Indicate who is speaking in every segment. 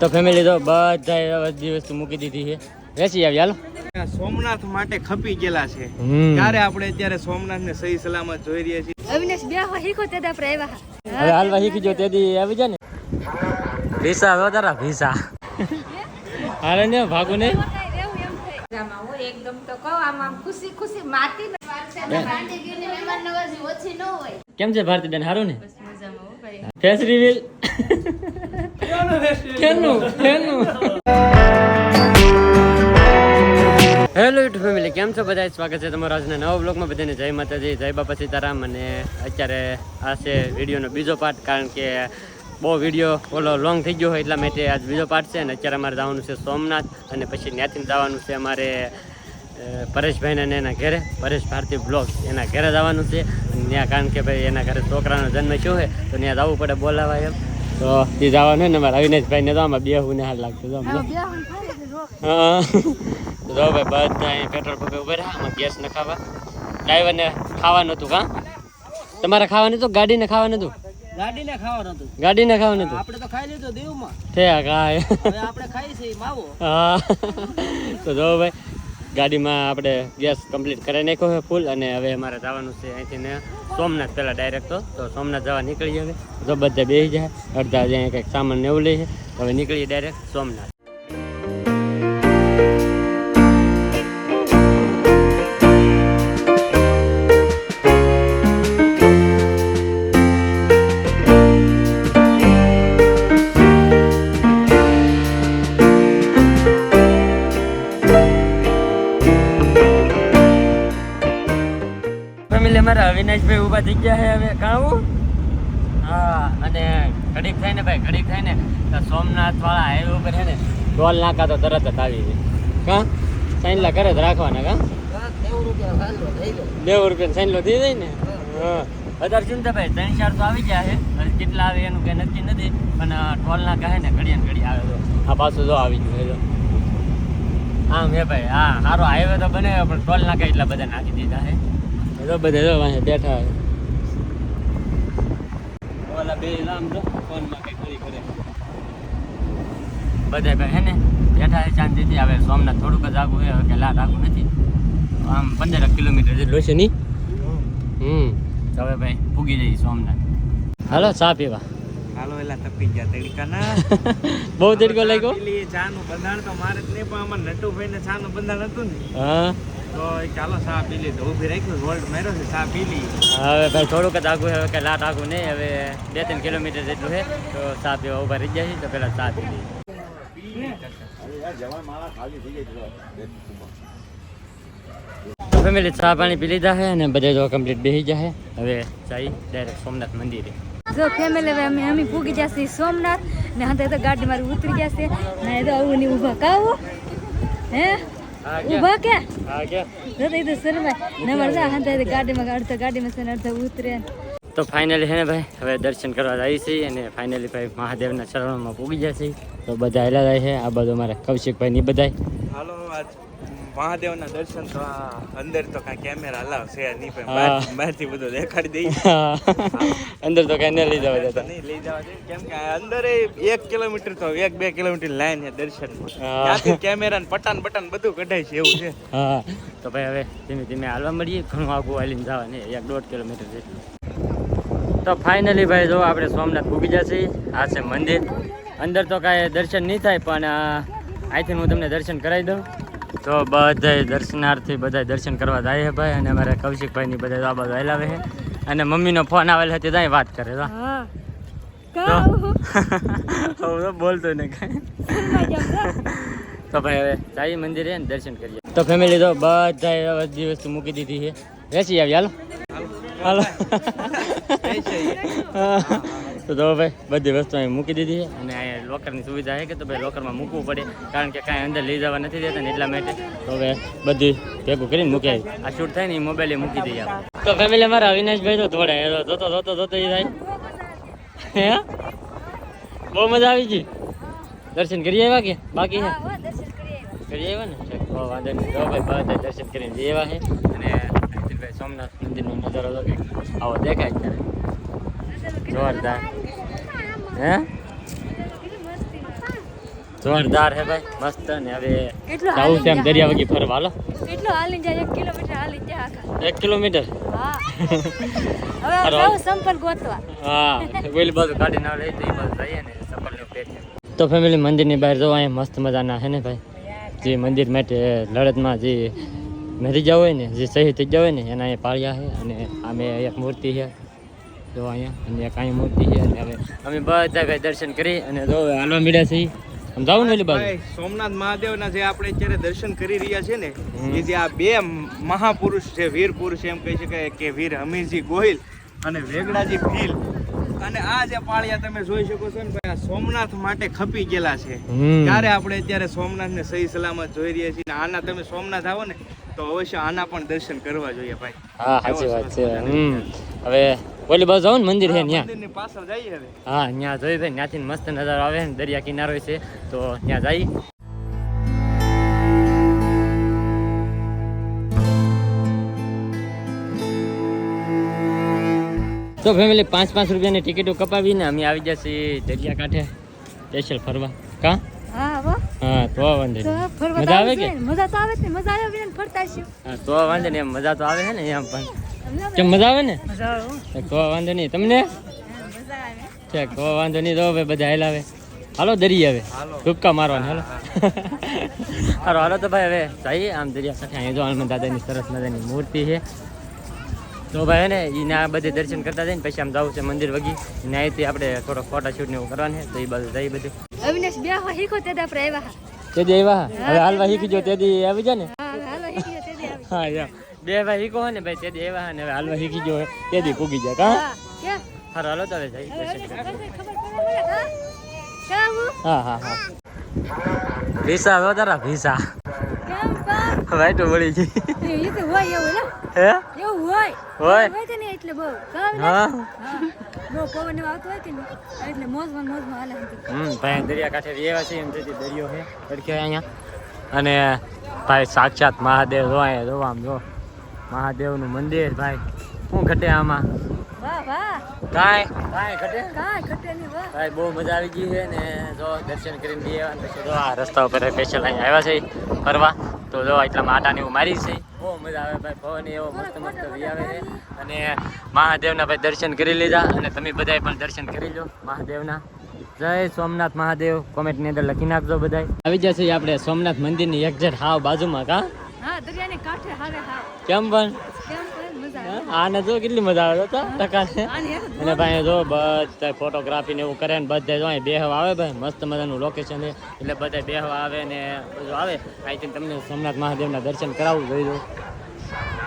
Speaker 1: તો ફેમિલી તો બધા બધી વસ્તુ મૂકી દીધી છે. વેચી આવી હાલો.
Speaker 2: સોમનાથ માટે ખપી ગયેલા છે. ત્યારે આપણે અત્યારે સોમનાથ ને સહી સલામત જોઈ રહ્યા છીએ?
Speaker 3: અવિનાશ બે શીખો તે આપણે આવ્યા.
Speaker 1: હવે હાલવા શીખી જો તેથી આવી જાય ને ભીસા વધારા ભીસા. હાલે ને ભાગુ ને.
Speaker 3: એકદમ તો કહો આમ આમ ખુશી ખુશી માતી મહેમાન નવાજી ઓછી ન હોય.
Speaker 1: કેમ છે ભારતીબેન? સારું ને?
Speaker 3: બસ મજામાં હો ભાઈ.
Speaker 1: ફેસ રિવીલ કેનું કેનું હેલો યુટ્યુબ ફેમિલી કેમ છો બધા સ્વાગત છે તમારું આજના નવા બ્લોગમાં બધાને જય માતાજી જય બાપા સીતારામ અને અત્યારે આ છે વિડીયોનો બીજો પાર્ટ કારણ કે બહુ વીડિયો ઓલો લોંગ થઈ ગયો હોય એટલા માટે આજ બીજો પાર્ટ છે અને અત્યારે અમારે જવાનું છે સોમનાથ અને પછી ત્યાંથી જવાનું છે અમારે પરેશભાઈને અને એના ઘરે પરેશ ભારતી બ્લોગ એના ઘરે જવાનું છે ત્યાં કારણ કે ભાઈ એના ઘરે છોકરાનો જન્મ થયો હોય તો ત્યાં જવું પડે બોલાવાય એમ તો એ જવાનું ને મારા અમારા અવિનાશભાઈને તો આમાં બે હું ને હાલ લાગતું તો અમને. હા તો જો ભાઈ બધા અહીં પેટ્રોલ પંપે ઊભા રહ્યા આમાં ગેસ ન ખાવા. ડ્રાઈવરને ખાવાનું હતું કાં? તમારે ખાવાનું હતું ગાડીને ખાવાનું હતું?
Speaker 2: ગાડીને ખાવાનું હતું.
Speaker 1: ગાડીને ખાવાનું હતું?
Speaker 2: આપણે તો ખાઈ લીધું દીવમાં.
Speaker 1: થયા
Speaker 2: કાય આપણે ખાઈ છે માવો.
Speaker 1: હા. તો જો ભાઈ ગાડીમાં આપણે ગેસ કમ્પ્લીટ કરી નાખ્યો છે ફૂલ અને હવે અમારે જવાનું છે અહીંથી ને સોમનાથ પહેલાં ડાયરેક્ટ તો. સોમનાથ જવા નીકળી હવે. જો બધા બેસી જાય, અડધા અહીંયા કંઈક સામાન ને એવું લઈએ હવે નીકળીએ ડાયરેક્ટ સોમનાથ. અવિનાશભાઈ ઊભા થઈ ગયા છે હવે કાવું હા, અને ઘડીક થાય ને ભાઈ ઘડીક થાય ને, તો સોમનાથ વાળા હાઈવે ઉપર છે ને ટોલ નાકા તો તરત જ આવી જાય. કા? સાઈનલા કરે જ રાખવાના કા? નેવું રૂપિયા સાઈનલો થઈ જાય ને. હા. વધારે ચિંતા ભાઈ? ત્રણ, ચાર તો આવી ગયા છે. હવે કેટલા આવે એનું કઈ નક્કી નથી, પણ ટોલ ના કહે ને ઘડીએ ઘડી આવે તો. આ પાછું જો આવી ગયું હા મેં ભાઈ, હા સારો હાઈવે તો બને, પણ ટોલ નાકા એટલા બધા નાખી દીધા છે. જો બધા જો બેઠા ઓલા બે આમ તો ફોનમાં કઈ કરી કરે. બધા ભાઈ હે ને બેઠા છે શાંતિથી. હવે સોમનાથ થોડુંક જ આગું હોય કે લાટ આગું નથી. આમ પંદર કિલોમીટર જેટલું છે નહીં હમ તો હવે ભાઈ પૂગી જઈ સોમનાથ. હાલો ચા પીવા.
Speaker 2: હાલો એલા તપી ગયા તડકાના.
Speaker 1: બહુ તડકો લાગ્યો?
Speaker 2: ચાનું બંધાણ તો મારે જ નહીં પણ અમાર નટુભાઈ ને ચાનું બંધાણ હતું ને.
Speaker 1: હા.
Speaker 2: તો ચાલો ચા પી લીધું. ઊભી રાખ્યું હોલ્ડ માર્યો છે ચા પી લી
Speaker 1: હવે ભાઈ થોડુંક જ આગું હવે કે લાટ આગું નહીં. હવે બે ત્રણ કિલોમીટર જેટલું છે તો સાપ પીવા ઊભા રહી જાય તો પેલા ચા પી લઈ ફેમિલી ચા પાણી પી લીધા છે અને બધા જો કમ્પ્લીટ બેસી જાય હવે જઈ ડાયરેક્ટ સોમનાથ મંદિરે.
Speaker 3: જો ફેમિલી હવે અમે અમે પૂગી જશે સોમનાથ ને હા તો ગાડી મારી ઉતરી જશે ને તો આવું ને ઊભા કાવું હા? ઊભા કે
Speaker 1: હા કે
Speaker 3: તો શરમાય ને મળતા હા તો ગાડીમાં અડધા ગાડીમાં છે ને ઉતરે.
Speaker 1: તો ફાઇનલી હે ને ભાઈ હવે દર્શન કરવા આવી છીએ અને ફાઇનલી ભાઈ મહાદેવના ચરણોમાં પૂગી જશે. તો બધા હેલા છે. આ બધું મારા કૌશિકભાઈ ની બધાય.
Speaker 2: હાલો આજ મહાદેવના દર્શન તો અંદર તો કાંઈ કેમેરા અલાવ છે નહીં પણ બહારથી બધું દેખાડી દઈ
Speaker 1: અંદર તો કઈ ન લઈ જવા દેતા.
Speaker 2: નહીં લઈ જવા દે કેમ કે અંદર એક કિલોમીટર તો એક બે કિલોમીટર લાઈન છે દર્શન
Speaker 1: હા.
Speaker 2: ત્યાંથી કેમેરા ને પટાન બટન બધું કઢાય છે એવું છે.
Speaker 1: હા. તો ભાઈ હવે ધીમે ધીમે હાલવા મળીએ. ઘણું આગું હાલીને જવા ને એક દોઢ કિલોમીટર જેટલું તો ફાઇનલી ભાઈ જો આપણે સોમનાથ પૂગી જશે. આ છે મંદિર. અંદર તો કાંઈ દર્શન નહીં થાય પણ આઈ અહીંથી હું તમને દર્શન કરાવી દઉં. તો બધા દર્શનાર્થી બધા દર્શન કરવા જાય છે ભાઈ અને અમારા કૌશિકભાઈની બધા આ બાજુ હલાવે છે. અને મમ્મીનો ફોન આવેલ હતી ત્યાં વાત કરે તો
Speaker 3: હું.
Speaker 1: તો બોલતો ને કાંઈ. તો ભાઈ હવે સાઈ મંદિરે ને દર્શન કરીએ. તો ફેમિલી તો બધા બધી વસ્તુ મૂકી દીધી છે. રેસી આવી હાલો. હાલો. તો જો ભાઈ બધી વસ્તુ અહીં મૂકી દીધી છે અને અહીંયા લોકરની સુવિધા છે કે તો ભાઈ લોકરમાં મૂકવું પડે કારણ કે કાંઈ અંદર લઈ જવા નથી દેતા ને એટલા માટે. તો હવે બધી ભેગું કરીને મૂકી આવી આ શૂટ થાય ને એ મોબાઈલે મૂકી દઈએ આપણે. તો ફેમિલી અમારા અવિનાશભાઈ તો થોડે જોતો જોતો જોતો એ થાય. હે? બહુ મજા આવી ગઈ. દર્શન કરી આવ્યા કે બાકી છે? કરી આવ્યા. ને? વાંધો નહીં. જો ભાઈ બધા દર્શન કરીને જઈ આવ્યા છે. અને સોમનાથ મંદિરનો નજારો આવો દેખાય ત્યારે. જોરદાર. હે? જોરદાર હે ભાઈ મસ્ત ને હવે
Speaker 3: કેટલું
Speaker 1: જવું છે એમ દરિયા વગી ફરવા હાલો.
Speaker 3: કેટલો હાલી જાય 1 કિલોમીટર હાલી જાય આખા.
Speaker 1: 1 કિલોમીટર?
Speaker 3: હા. હવે. જાવ સંપર્ક ગોતવા.
Speaker 1: હા વેલી બાજુ ગાડી ના લઈ તો એ બાજુ જઈએ ને સફરની પેટ તો ફેમિલી મંદિરની બહાર જો અહીંયા મસ્ત મજાના હે ને ભાઈ? જે મંદિર માટે લડતમાં જે મરી જાવ હોય ને જે શહીદ થઈ જાવ હોય ને એના અહીંયા પાળ્યા છે અને અમે એક મૂર્તિ છે. જો અહીંયા અને કાંઈ મૂર્તિ છે અને હવે અમે બધા કઈ દર્શન કરી અને જો હાલવા મળ્યા છીએ. આમ જાવું ને બાજુ.
Speaker 2: સોમનાથ મહાદેવના જે આપણે અત્યારે દર્શન કરી રહ્યા છે ને એ જે આ બે મહાપુરુષ છે વીર પુરુષ એમ કહી શકાય કે વીર હમીરજી ગોહિલ અને વેગડાજી ભીલ. અને આ જે પાળિયા તમે જોઈ શકો છો ને ભાઈ આ સોમનાથ માટે ખપી ગયેલા છે. ત્યારે આપણે અત્યારે સોમનાથ ને સહી સલામત જોઈ રહ્યા છીએ આના તમે સોમનાથ આવો ને તો અવશ્ય આના પણ દર્શન કરવા જોઈએ ભાઈ.
Speaker 1: હા સાચી વાત છે. હવે ઓલી બાજુ જાવ ને મંદિર છે ત્યાં
Speaker 2: પાછળ જઈએ હવે.
Speaker 1: હા ત્યાં જોઈ ભાઈ ત્યાંથી મસ્ત નજારો આવે ને દરિયા કિનારો છે તો ત્યાં જઈ તો ફેમિલી પાંચ પાંચ રૂપિયાની ટિકિટો કપાવીને અમે આવી જશે દરિયા કાંઠે સ્પેશિયલ ફરવા. કા?
Speaker 3: હા
Speaker 1: તો વાંધો નહીં. મજા આવે કે?
Speaker 3: મજા તો આવે મજા આવે ફરતા છીએ
Speaker 1: હા તો વાંધો નહીં. એમ મજા તો આવે છે ને એમ પણ? કેમ મજા આવે ને?
Speaker 3: મજા આવે હો.
Speaker 1: વાંધો નહીં. તમને?
Speaker 3: હા, મજા આવે.
Speaker 1: છે કોઈ વાંધો નહીં. તો હવે બધા હેલાવે હાલો દરી હવે.
Speaker 2: હાલો.
Speaker 1: ટૂંકા હાલો. હારો હાલો તો ભાઈ હવે જઈએ આમ દરિયા સાથે. અહીંયા જો હનુમાન દાદાની સરસ મજાની મૂર્તિ છે. તો ભાઈ હે ને એને આ બધે દર્શન કરતા જઈને પછી આમ જવું છે મંદિર વગી. ને અહીંથી આપણે થોડો ફોટા શૂટ ને એવું કરવાનું છે. તો એ બાજુ જઈ બધું.
Speaker 3: અવિનાશ બે શીખો તે આપણે આવ્યા. હા.
Speaker 1: તે દી આવ્યા? હવે હાલવા શીખી જો તે દી આવી જાય ને.
Speaker 3: હા
Speaker 1: યા બે ભાઈ શીખો ને ભાઈ તે દી આવ્યા ને હવે હાલવા શીખી ગયો તે દી પૂગી જાય. કા?
Speaker 3: હા
Speaker 1: હાલો તો હવે
Speaker 3: હા?
Speaker 1: હા? હા ભીસા હવે તારા ભીસા
Speaker 3: ભાઈ
Speaker 1: તો મળી ગઈ.
Speaker 3: એ એ તો હોય એવું
Speaker 1: હે?
Speaker 3: એવું હોય?
Speaker 1: હોય?
Speaker 3: હોય તો એટલે બહુ?
Speaker 1: હા.
Speaker 3: હા. બહુ પવન આવતો હોય કે એટલે મોજમાં મોજમાં હાલે
Speaker 1: હમ ભાઈ દરિયા કાંઠે રહેવા છે એમ તેથી દરિયો છે. તડકે અહીંયા? અને ભાઈ સાક્ષાત મહાદેવ જો અહીંયા જો આમ જો મહાદેવનું મંદિર ભાઈ. શું ઘટે આમાં? કાંઈ કાંઈ ઘટે?
Speaker 3: કાંઈ ઘટે નહીં
Speaker 1: ભાઈ બહુ મજા આવી ગઈ છે ને જો દર્શન કરીને જઈએ. અને પછી જો આ રસ્તા ઉપર સ્પેશિયલ અહીંયા આવ્યા છે ફરવા. તો જો એટલા આટાને એવું મારી છે. બહુ મજા આવે ભાઈ પવન એવો મસ્ત મસ્ત વી આવે છે. અને મહાદેવના ભાઈ દર્શન કરી લીધા અને તમે બધાએ પણ દર્શન કરી લો મહાદેવના. જય સોમનાથ મહાદેવ. કોમેન્ટની અંદર લખી નાખજો બધાય. આવી જશે આપણે સોમનાથ મંદિરની એક્ઝેક્ટ હાવ બાજુમાં કા?
Speaker 3: હા દરિયાની કાંઠે હારે હાવ.
Speaker 1: કેમ પણ? આને જો કેટલી મજા આવે તો ટકા અને ભાઈ જો બધા ફોટોગ્રાફી ને એવું કરે ને બધા જો અહીં બેહવા આવે ભાઈ મસ્ત મજાનું લોકેશન છે. એટલે બધા બેહવા આવે ને બધું આવે. અહીંથી તમને સોમનાથ મહાદેવના દર્શન કરાવવું જોઈ દો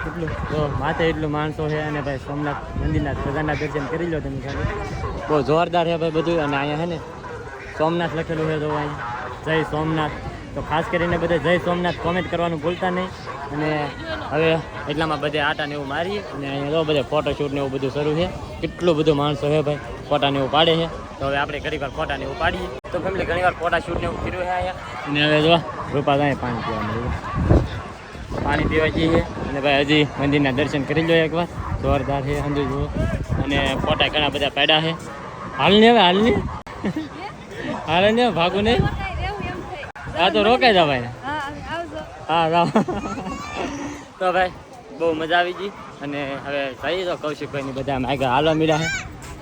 Speaker 1: એટલું જો માથે એટલું માણસો છે અને ભાઈ સોમનાથ મંદિરના સગાના દર્શન કરી લો તમે ખાલી. બહુ જોરદાર છે ભાઈ બધું. અને અહીંયા છે ને સોમનાથ લખેલું છે જો અહીં. જય સોમનાથ. તો ખાસ કરીને બધા જય સોમનાથ કોમેન્ટ કરવાનું ભૂલતા નહીં. અને હવે એટલામાં બધે આટા ને એવું મારી અને અહીંયા જો બધે ફોટોશૂટ ને એવું બધું શરૂ છે. કેટલું બધું માણસો છે ભાઈ, ફોટા ને એવું પાડે છે. તો હવે આપણે ઘણી વાર ફોટા ને એવું પાડીએ. તો ફેમિલી ઘણી વાર ફોટા શૂટ ને એવું કર્યું છે અહીંયા? અને હવે જો, રૂપા જાય પાણી પીવા મળ્યું પાણી પીવા જઈએ અને ભાઈ હજી મંદિરના દર્શન કરી લો એકવાર. જોરદાર છે અંદર જુઓ. અને ફોટા ઘણા બધા પાડ્યા છે. હાલ ને હવે, હાલ ને? હાલ ને, ભાગું નહીં
Speaker 3: રોકાઈ રહેવું એમ થાય
Speaker 1: હા તો રોકાઈ જાવ ભાઈ
Speaker 3: હા હવે આવજો.
Speaker 1: હા રામ તો ભાઈ બહુ મજા આવી ગઈ. અને હવે જઈએ તો કૌશિકભાઈની બધા અમે આગળ હાલવા મળ્યા છે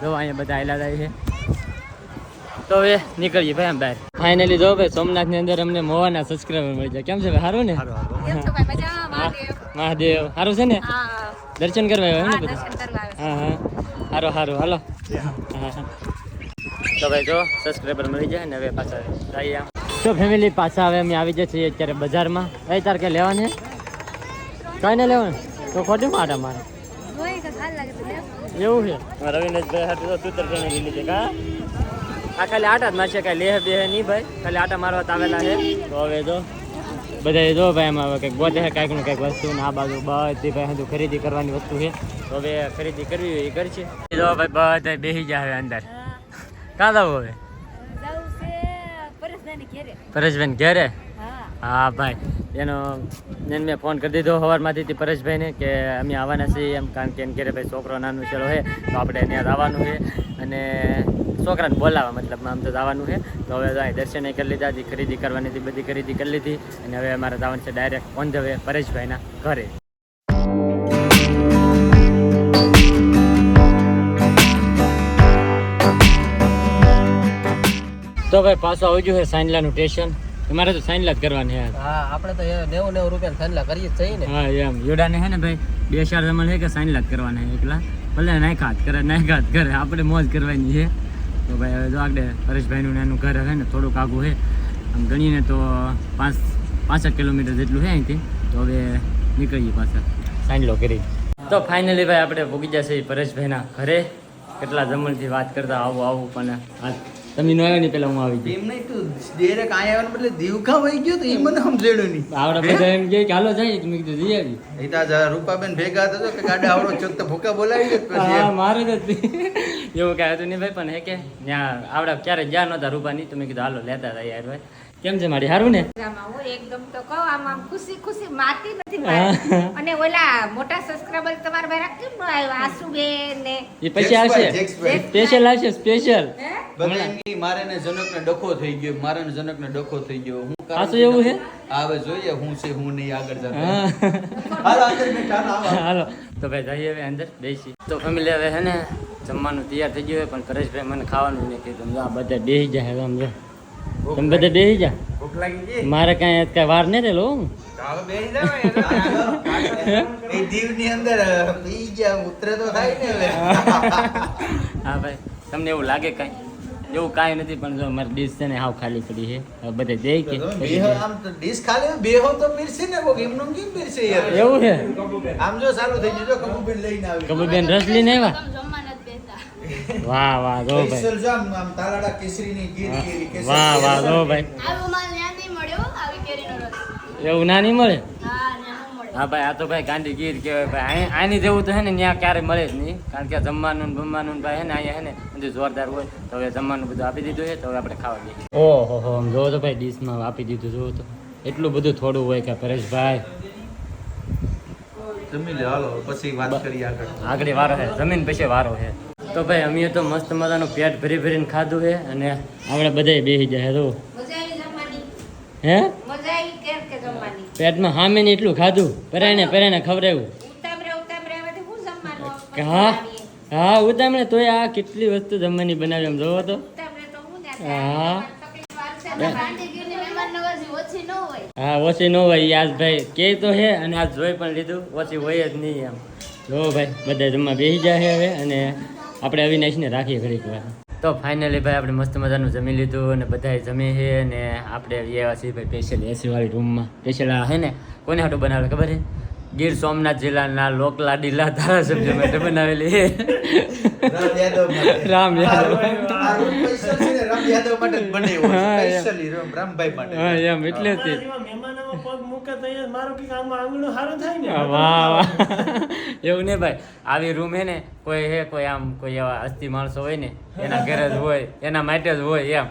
Speaker 1: જો અહીંયા બધા આવેલા થાય છે. તો હવે નીકળીએ ભાઈ આમ બહાર. ફાઇનલી જો ભાઈ સોમનાથની અંદર અમને મોવાના સબસ્ક્રાઈબર મળી જાય કેમ છે ભાઈ સારું ને?
Speaker 3: કેમ છો ભાઈ? મજામાં? મહાદેવ.
Speaker 1: સારું છે ને? દર્શન કરવા આવ્યો
Speaker 3: હા
Speaker 1: ને બધા?
Speaker 3: દર્શન કરવા આવે
Speaker 1: હા હા. સારું સારું હાલો. હા તો ભાઈ જો સબસ્ક્રાઈબર મળી જાય ને હવે પાછા જઈએ. તો ફેમિલી પાછા હવે અમે આવી જઈએ છીએ અત્યારે બજારમાં. એ તાર કે લેવાને? કઈ ને લેવાનું. તો ખોટી માટા મારે
Speaker 3: લે
Speaker 1: એવું છે? રવિનેશભાઈ હાટુ તો લીધી કા? આ ખાલી આટા જ મારશે કાંઈ લેહ બેહ નહીં ભાઈ. ખાલી આટા મારવા આવેલા છે. તો હવે જો. બધા જો ભાઈ એમાં હવે કંઈક ગોતે છે કાંઈક ને કંઈક વસ્તુ ને આ બાજુ બધી ભાઈ હજુ ખરીદી કરવાની વસ્તુ છે. તો હવે ખરીદી કરવી હોય એ કરશે. જો ભાઈ બધા બેસી જાય અંદર. કાં જવું હવે
Speaker 3: જાવું છે પરેશભાઈની ઘેરે
Speaker 1: પરેશભાઈ ઘેરે.
Speaker 3: હા.
Speaker 1: ભાઈ. એનો એને મેં ફોન કરી દીધો સવારમાંથી હતી પરેશભાઈને કે અમે આવવાના છીએ એમ કારણ કે એમ ઘેરે ભાઈ છોકરો નાનું છેડો છે તો આપણે ત્યાં આવવાનું છે. અને છોકરાને બોલાવવા મતલબમાં આમ તો જવાનું છે. તો હવે અહીં દર્શન કરી લીધા હતી ખરીદી કરવાની હતી બધી ખરીદી કરી લીધી. અને હવે અમારે જવાનું છે ડાયરેક્ટ ઓન ધ વે પરેશભાઈના ઘરે. તો ભાઈ પાછું આવી ગયું છે સાંજલાનું સ્ટેશન તમારે તો સાંજલા જ કરવાની યાર
Speaker 4: હા આપણે તો નેવું નેવું રૂપિયા સાંજલા કરીએ જ છીએ ને.
Speaker 1: હા એમ. યોડાને હે ને ભાઈ બે ચાર જમણ છે કે સાંજલા જ કરવાના છે એકલા. ભલે નાખ્યા જ કરે નાખ્યા જ કરે આપણે મોજ કરવાની છે. તો ભાઈ હવે જો આગળ પરેશભાઈનું નાનું એનું ઘર હે ને થોડુંક આગું છે. આમ ગણીને તો પાંચ પાંસઠ કિલોમીટર જેટલું છે અહીંથી. તો હવે નીકળીએ પાછા. સાંજલો કરી. તો ફાઇનલી ભાઈ આપણે ભૂગી જશે પરેશભાઈના ઘરે. કેટલા જમણથી વાત કરતા આવું આવું પણ આ તમે નો આવ્યા ને પેલા હું આવી ગયો.
Speaker 2: એમ નહીં તું ડાયરેક્ટ કાંઈ આવવાને બદલે દીવકા વહી ગયો તો એ મને સમજેડું નહીં.
Speaker 1: આવડે બધા એમ કે ચાલો જાય તમે કીધું જઈ આવી.
Speaker 2: એ તો રૂપાબેન ભેગા હતા તો કે ગાડા આવડો ચોક તો ભૂકા બોલાવી ગયો પછી
Speaker 1: હા મારે જ એવું કહે હતું નહીં ભાઈ પણ હે કે ત્યાં આવડા ક્યારે જ્યાં નહોતા રૂપાની. તો મેં કીધું હાલો લેતા હતા યાર ભાઈ. કેમ છે મારી? હારું ને?
Speaker 5: એકદમ તો કહો આમ આમ ખુશી ખુશી માતી નથી અને ઓલા મોટા સબસ્ક્રાઇબર તમારા ભાઈ કેમ નો આવ્યો? આસુ બેન ને
Speaker 1: એ પછી આવશે. સ્પેશિયલ આવશે સ્પેશિયલ.
Speaker 5: હે?
Speaker 2: મારે ને જનક ને જનકને ડખો થઈ ગયો મારે ને જનકને ડખો થઈ ગયો. હું
Speaker 1: આસુ એવું છે?
Speaker 2: હવે જોઈએ હું છે હું નહીં આગળ જતો. હાલો અંદર બેઠા હાલો, આવો.
Speaker 1: હાલો. તો ભાઈ જઈએ હવે અંદર બેસી. તો ફેમિલી હવે હે ને જમવાનું તૈયાર થઈ ગયું હોય પણ પરેશભાઈ મને ખાવાનું નહીં કીધું. આ બધા બેસી જાય હવે સમજો. તમે બધા બેસી જા
Speaker 2: ભૂખ લાગી ગઈ?
Speaker 1: મારે કાંઈ કઈ વાર નહીં રહેલો હું.
Speaker 2: હવે બેસી જાઓ એ તો. આગળ. એ દીવની અંદર અ, પી ગયા ઉતરે તો થાય ને હવે
Speaker 1: હા ભાઈ તમને એવું લાગે કઈ? એવું કાંઈ નથી પણ જો મારી ડીશ છે ને હાવ ખાલી પડી છે. બધે દે કે
Speaker 2: બેહો આમ તો ડીશ ખાલી બેહો તો પીરસી ને કોક એમનું કેમ પીરસે યાર?
Speaker 1: એવું છે?
Speaker 2: આમ જો સારું થઈ જજો કબૂબેન લઈને આવી.
Speaker 1: કબૂરબેન રસ લઈને આવ્યા? વાહ વાહ જો ભાઈ.
Speaker 2: સ્પેશિયલ જામ આમ આમ કેસરી ની ગીર કેરી કેસર
Speaker 1: વાહ વાહ જો ભાઈ.
Speaker 6: આવો માલ ત્યાં નહીં મળ્યો આવી કેરીનો રસ.
Speaker 1: એવું ના નહીં મળે?
Speaker 6: હા ત્યાં ન મળે
Speaker 1: હા ભાઈ આ તો ભાઈ ગાંધી ગીર કહેવાય ભાઈ. આની જેવું તો હે ને ત્યાં ક્યારે મળે જ નહીં. કારણ કે જમવાનું ને બમવાનું ભાઈ હે ને અહીંયા હે ને બધું જોરદાર હોય. તો હવે જમવાનું બધું આપી દીધું છે તો હવે આપણે ખાવા જઈએ. ઓહો હો આમ જોવો તો ભાઈ ડીશમાં આપી દીધું જોવો તો. એટલું બધું થોડું હોય કે પરેશભાઈ.
Speaker 2: જમી લે હાલો પછી વાત કરીએ આગળ.
Speaker 1: આગળ વારો છે જમીન પછી વારો છે તો ભાઈ અમે તો મસ્ત મજાનું પેટ ભરી ભરીને ખાધું છે અને આપણે બધાય બેસી જાય તો હે? પેટમાં હામે ને એટલું ખાધું પરાયને પરાયને ખવડાવ્યું.
Speaker 5: હું
Speaker 1: હા? ઉતામણે તોય આ કેટલી વસ્તુ જમવાની બનાવી એમ જોવો તો.
Speaker 5: હા.
Speaker 1: હા.
Speaker 6: ઓછી ન હોય.
Speaker 1: યાદ ભાઈ. કે તો હે અને આ જોઈ પણ લીધું ઓછી હોય જ નહીં એમ. જો ભાઈ બધા જમવા બેસી જાય હવે અને આપણે અવિનાશને રાખીએ ઘડીક વાર તો ફાઇનલી ભાઈ આપણે મસ્ત મજાનું જમી લીધું અને બધાએ જમી છે અને આપણે એવા છીએ ભાઈ સ્પેશિયલ એસી વાળી રૂમમાં સ્પેશિયલ આ હે ને કોને હાટું બનાવે ખબર છે ગીર સોમનાથ જિલ્લાના લોકલા ડીલા ધારાસભ્ય માટે બનાવેલી છે
Speaker 2: રામ યાદવ
Speaker 1: રામ યાદવ.
Speaker 2: આ room- આ room special છે ને રામ યાદવ માટે જ
Speaker 1: હા, એમ.
Speaker 2: Specially રામ- રામભાઈ માટે
Speaker 1: એમ એટલે જ તે.
Speaker 4: મહેમાનોમાં પગ અહીંયા મારું કંઈક આમાં આંગણું સારું થાય ને.
Speaker 1: વાહ વાહ એવું ને ભાઈ. આવી રૂમ હે ને, કોઈ હે કોઈ આમ કોઈ એવા અસ્થિ માણસો હોય ને, એના ઘરે જ હોય, એના માટે જ હોય એમ.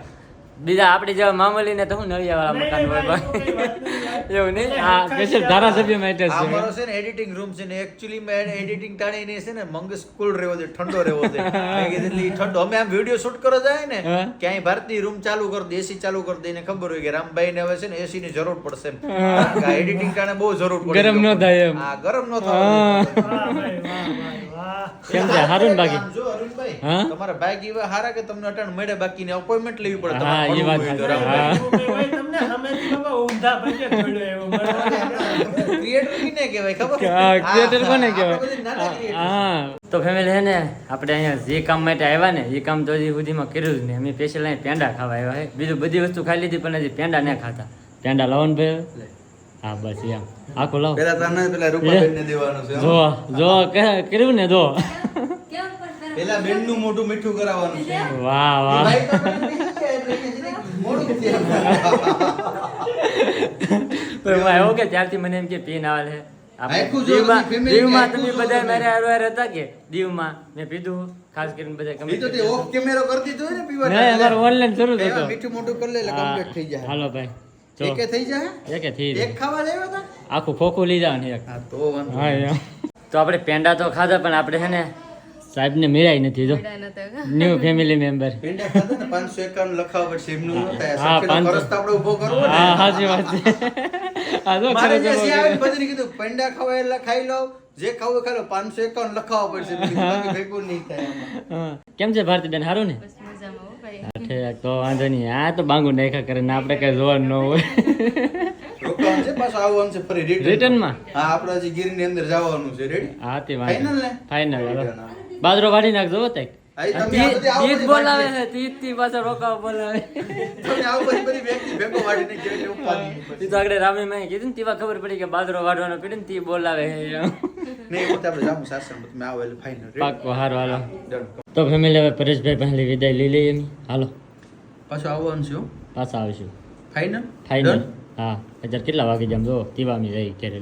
Speaker 1: બીજા આપણી જેવા મામૂલી ને તો હું નળિયા વાળા મકાન હોય ભાઈ એવું નહીં? આ સ્પેશિયલ ધારાસભ્ય માટે છે.
Speaker 2: અમારો છે ને એડિટિંગ રૂમ છે ને એકચ્યુઅલી મેં એડિટિંગ ટાણી ને છે ને મંગસ કુલ રહેવો છે ઠંડો રહેવો છે. એટલે ઠંડો. અમે આમ વીડિયો શૂટ કરો જાય ને ક્યાંય ભારતની રૂમ ચાલુ કર દે એસી ચાલુ કર દઈને ખબર હોય કે રામભાઈ ને હવે છે ને એસી ની જરૂર પડશે એમ. એડિટિંગ ટાણે બહુ જરૂર પડે
Speaker 1: ગરમ ન થાય એમ.
Speaker 2: હા ગરમ ન થાય.
Speaker 4: વાહ ભાઈ વાહ ભાઈ વાહ
Speaker 1: કેમ છે હારું બાકી?
Speaker 2: જો અરુણભાઈ
Speaker 1: હા?
Speaker 2: તમારા બાઈક એવા હારા કે તમને અટાણ મળે બાકીની અપોઇન્ટમેન્ટ લેવી પડે
Speaker 1: હા,
Speaker 2: તમારે
Speaker 1: વાત
Speaker 2: તો.
Speaker 1: હા.
Speaker 4: એવું કંઈ હોય? તમને સામેથી બાબા ઊંધા પગે જોડ્યો એવો
Speaker 2: ક્રિએટર કોને કહેવાય ખબર?
Speaker 1: હા, creator કોને કહેવાય?
Speaker 2: બધી નાના creator.
Speaker 1: હા તો ફેમિલી હે ને આપણે અહીંયા જે કામ માટે આવ્યા ને એ કામ તો હજી સુધીમાં કર્યું જ નહીં. અમે સ્પેશિયલ અહીં પેંડા ખાવા આવ્યા છે બીજું બધી વસ્તુ ખાઈ લીધી પણ હજી પેંડા ન ખાતા. પેંડા લાવો ભાઈ. હા બસ એમ. આખું લાવો.
Speaker 2: પેલા તને પેલા રૂપાબેન ને દેવાનું છે
Speaker 1: જો જો કે- કર્યું ને જો.
Speaker 2: પેલા બેનનું મોટું મીઠું કરાવવાનું છે.
Speaker 1: વાહ વાહ.
Speaker 2: તો
Speaker 1: એમાં એવું કે ત્યારથી મને એમ કે પીન આવે છે. દીવમાં
Speaker 2: બધી
Speaker 1: તમે. મારે હારવાર હતા કે? દીવમાં મેં પીધું ખાસ કરીને બધા
Speaker 2: એ તો તે ઓફ કેમેરો કરી દીધો ને પીવા
Speaker 1: નહીં અમારે ઓનલાઈન શરૂ થતો
Speaker 2: મીઠું મોટું કરી લે એટલે કમ્પ્લીટ થઈ જાય.
Speaker 1: હાલો ભાઈ.
Speaker 2: એકે થઈ જાય
Speaker 1: એકે થઈ
Speaker 2: એક ખાવા લેવા હતા
Speaker 1: આખું ખોખું લઈ જવાનું એક.
Speaker 2: હા તો વાંધો
Speaker 1: હા તો આપણે પેંડા તો ખાધા પણ આપણે છે ને સાહેબને મેળાય નથી જો. ન્યુ ફેમિલી મેમ્બર
Speaker 2: પેંડા ખાધા ને પડશે એમનું
Speaker 1: હા, પાંચસો.
Speaker 2: ખર્ચ આપણે ઊભો કરવો
Speaker 1: હા સાચી વાત છે. આ જો
Speaker 2: મારે જે
Speaker 1: બહુ
Speaker 2: સિયા
Speaker 1: કીધું.
Speaker 2: પેંડા ખાવા એટલે ખાઈ લો. જે ખાવું ખાલો ખાઈ લો. પાંચસો એકાવન લખાવવા પડશે. બાકી ભેગું નહીં થાય
Speaker 1: કેમ છે ભારતીબેન? સારું ને? ઠીક તો વાંધો નહીં. આ તો બાંગુ નાખ્યા કરે ને આપણે કઈ જોવાનું ન હોય.
Speaker 2: ફરી return. હા આપણે હજી ગીરની અંદર જવાનું છે. રેડી
Speaker 1: હા તે
Speaker 2: ને?
Speaker 1: બાજરો વાળી નાખજો હો તાઈ.
Speaker 2: આઈ તમે આ બધી આવો
Speaker 1: તીજ
Speaker 2: બધી
Speaker 1: બોલાવે છે તીજથી પાછો રોકાવ બોલાવે.
Speaker 2: તમે આવો બધી બધી વ્યક્તિ ભેગો વાળીને ઘેર એટલે ઉપાધિ નહીં પછી.
Speaker 1: ઈ તો આગળ રામે મેં કીધું ને તેવા ખબર પડી કે બાજરો વાડવાનો પીડે ને તી બોલાવે છે
Speaker 2: નહીં એ આપણે જામું સાસણમાં તમે આવો એટલે final, ready?
Speaker 1: હારો હાલો. તો ફેમિલી હવે પરેશભાઈ પહેલી વિદાય લઈ લઈએ એમ. હાલો.
Speaker 2: પાછો આવવાનું છે
Speaker 1: પાછા આવીશું? ફાઇનલ હા અત્યારે કેટલા વાગે જાય જો તીવામી જઈ ક્યારે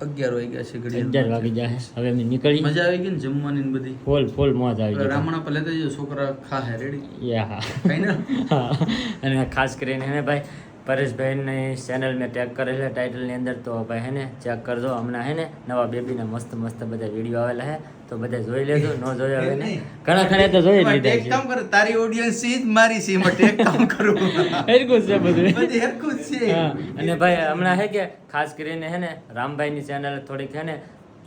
Speaker 2: અગિયાર વાગ્યા છે ઘડી
Speaker 1: અગિયાર વાગી જાય હવે અમે નીકળી
Speaker 2: મજા આવી ગઈ ને જમવાની ને બધી?
Speaker 1: ફૂલ ફૂલ મોજ આવી ગઈ.
Speaker 2: રામણા પર લેતા જજો છોકરા ખાહે રેડી
Speaker 1: યા હા. અને ખાસ કરીને હે ને ભાઈ પરેશભાઈની ચેનલ મેં ટેગ કરેલ છે ટાઇટલની અંદર તો ભાઈ હે ને ચેક કરજો હમણાં હે ને નવા બેબીના મસ્ત મસ્ત બધા વીડિયો આવેલા હે તો બધા જોઈ લેજો ન જોયા હોય ને ઘણા ખરે તો જોઈ લીધા
Speaker 2: એક કામ કરે તારી ઓડિયન્સ સી જ મારી સી એમાં ટેક કામ કરું.
Speaker 1: છે હરકું છે બધું.
Speaker 2: બધી હરખું છે.
Speaker 1: અને ભાઈ હમણાં હે કે ખાસ કરીને હે ને રામભાઈની ચેનલ થોડીક હે ને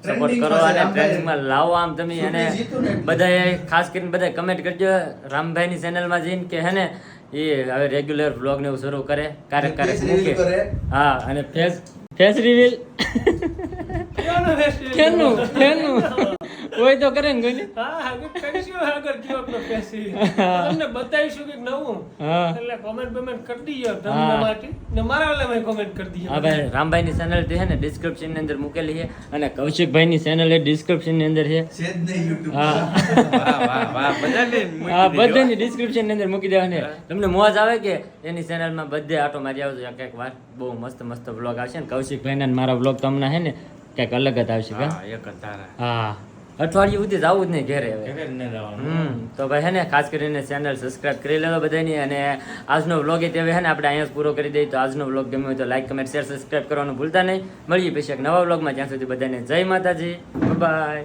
Speaker 1: સપોર્ટ કરો અને ટ્રેન્ડિંગમાં લાવો આમ તમે અને. બધાએ ખાસ કરીને બધા કમેન્ટ કરજો રામભાઈની ચેનલમાં જઈને કે હે ને એ હવે રેગ્યુલર વ્લોગ ને એવું શરૂ કરે ક્યારેક ક્યારેક મૂકે. હા અને ફેસ ફેસ રિવીલ કેનું કેનું હોય તો કરે ને કોઈને
Speaker 4: હા હવે કરીશું આગળ કયો આપણો પેસી તમને બતાવીશું કે નવું. એટલે કોમેન્ટ બેમેન્ટ કરી દીજો તમને માટે. ને મારા વાલે મેં કોમેન્ટ કરી દીજો.
Speaker 1: હા ભાઈ રામભાઈની ચેનલ છે ને ડિસ્ક્રિપ્શનની અંદર મૂકેલી છે અને કૌશિકભાઈની ચેનલ એ ડિસ્ક્રિપ્શનની અંદર છે.
Speaker 2: છે જ નહીં YouTube.
Speaker 1: હા.
Speaker 2: વાહ વાહ વાહ બધાને મૂકી
Speaker 1: હા. બધાની ડિસ્ક્રિપ્શનની અંદર મૂકી દેવાની તમને મોજ આવે કે એની ચેનલમાં બધે આટો મારી આવજો. એક એક વાર બહુ મસ્ત મસ્ત વ્લોગ આવશે ને. કૌશિકભાઈ ને મારા વ્લોગ તમને હે ને કંઈક અલગ જ આવશે
Speaker 2: હા, એક જ ધારા.
Speaker 1: હા. અઠવાડિયું સુધી જવું જ નહીં ઘરે હવે. હમ તો ભાઈ હે ને ખાસ કરીને ચેનલ સબસ્ક્રાઇબ કરી લેજો બધાની અને આજનો વ્લોગ એ તે હે ને આપણે અહીંયા જ પૂરો કરી દઈએ. તો આજનો વ્લોગ ગમ્યો હોય તો લાઈક કમેન્ટ શેર સબસ્ક્રાઇબ કરવાનું ભૂલતા નહીં. મળીએ પછી એક નવા વ્લોગમાં જ્યાં સુધી બધાને જય માતાજી. બાય